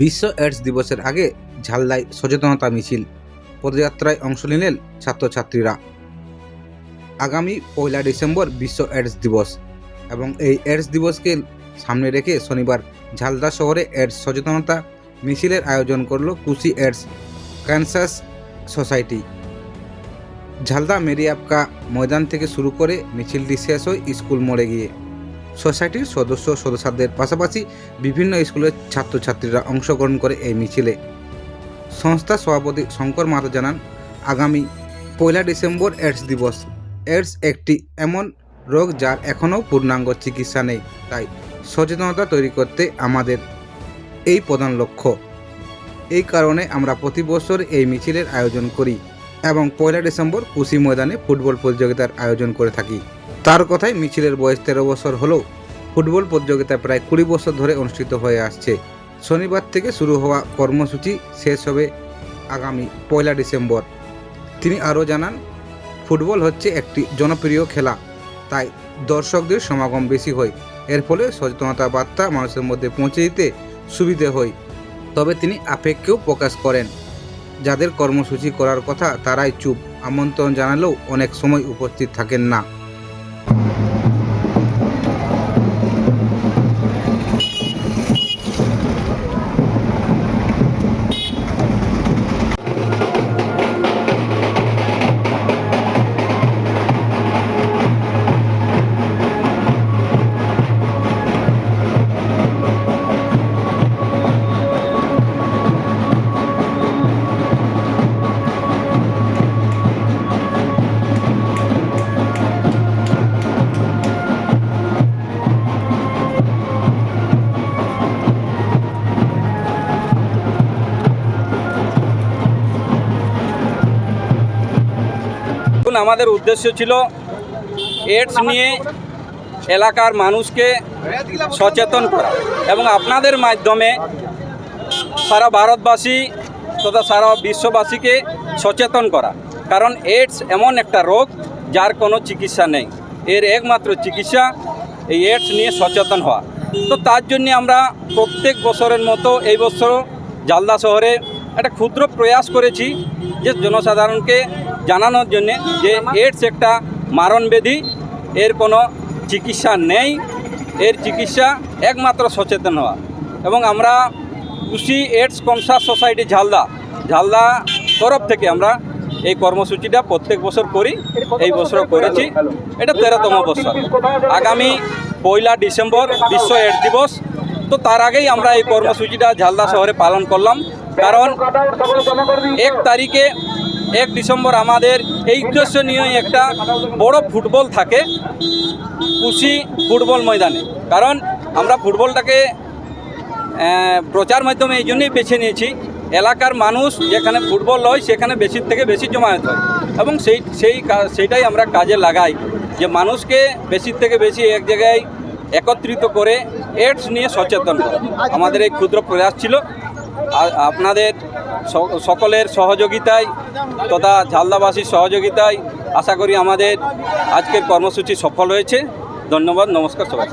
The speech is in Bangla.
বিশ্ব এইডস দিবসের আগে ঝালদায় সচেতনতা মিছিল, পদযাত্রায় অংশ নিলেন ছাত্রছাত্রীরা। আগামী পয়লা ডিসেম্বর বিশ্ব এইডস দিবস এবং এই এইডস দিবসকে সামনে রেখে শনিবার ঝালদা শহরে এইডস সচেতনতা মিছিলের আয়োজন করল Kushi AIDS conscious society. Jhalda মেরিয়াপকা ময়দান থেকে শুরু করে মিছিলটি শেষ হয় স্কুল মোড়ে গিয়ে সোসাইটির সদস্য সদস্যদের পাশাপাশি বিভিন্ন স্কুলের ছাত্রছাত্রীরা অংশগ্রহণ করে এই মিছিলে। সংস্থা সভাপতি শঙ্কর মাহাতো জানান, আগামী পয়লা ডিসেম্বর এইডস দিবস। এইডস একটি এমন রোগ যার এখনও পূর্ণাঙ্গ চিকিৎসা নেই, তাই সচেতনতা তৈরি করতে আমাদের এই প্রধান লক্ষ্য। এই কারণে আমরা প্রতি বছর এই মিছিলের আয়োজন করি এবং পয়লা ডিসেম্বর কুশি ময়দানে ফুটবল প্রতিযোগিতার আয়োজন করে থাকি। তার কথায় মিছিলের বয়স তেরো বছর হলেও ফুটবল প্রতিযোগিতা প্রায় কুড়ি বছর ধরে অনুষ্ঠিত হয়ে আসছে। শনিবার থেকে শুরু হওয়া কর্মসূচি শেষ হবে আগামী পয়লা ডিসেম্বর। তিনি আরও জানান, ফুটবল হচ্ছে একটি জনপ্রিয় খেলা, তাই দর্শকদের সমাগম বেশি হয়। এর ফলে সচেতনতা বার্তা মানুষের মধ্যে পৌঁছে দিতে সুবিধে হয়। তবে তিনি আপেক্ষেও প্রকাশ করেন, যাদের কর্মসূচি করার কথা তারাই চুপ। আমন্ত্রণ জানালেও অনেক সময় উপস্থিত থাকেন না। আমাদের উদ্দেশ্য ছিল এডস নিয়ে এলাকার মানুষকে সচেতন করা এবং আপনাদের মাধ্যমে সারা ভারতবাসী তথা সারা বিশ্ববাসীকে সচেতন করা। কারণ এডস এমন একটা রোগ যার কোনো চিকিৎসা নেই। এর একমাত্র চিকিৎসা এই এডস নিয়ে সচেতন হওয়া। তো তার জন্যে আমরা প্রত্যেক বছরের মতো এই বছর জালদা শহরে একটা ক্ষুদ্র প্রয়াস করেছি যে জনসাধারণকে জানানোর জন্যে যে এডস একটা মারণব্যাধি, এর কোনো চিকিৎসা নেই। এর চিকিৎসা একমাত্র সচেতন হওয়া। এবং আমরা Kushi AIDS conscious society Jhalda Jhalda তরফ থেকে আমরা এই কর্মসূচিটা প্রত্যেক বছর করি, এই বছর করেছি। এটা তেরোতম বছর। আগামী পয়লা ডিসেম্বর বিশ্ব এডস দিবস। তো তার আগেই আমরা এই কর্মসূচিটা ঝালদা শহরে পালন করলাম। কারণ এক তারিখে এক ডিসেম্বর আমাদের এই উদ্দেশ্য নিয়ে একটা বড় ফুটবল থাকে কুশি ফুটবল ময়দানে। কারণ আমরা ফুটবলটাকে প্রচার মাধ্যমে এই জন্যই বেছে নিয়েছি। এলাকার মানুষ যেখানে ফুটবল হয়, সেখানে বেশির থেকে বেশি জমায়েত হয়। এবং সেই সেই সেইটাই আমরা কাজে লাগাই যে মানুষকে বেশির থেকে বেশি এক জায়গায় একত্রিত করে এডস নিয়ে সচেতন আমাদের এই ক্ষুদ্র প্রয়াস ছিল। আর আপনাদের সকলের সহযোগিতায় তথা ঝালদাবাসীর সহযোগিতায় আশা করি আমাদের আজকের কর্মসূচি সফল হয়েছে। ধন্যবাদ, নমস্কার সবাই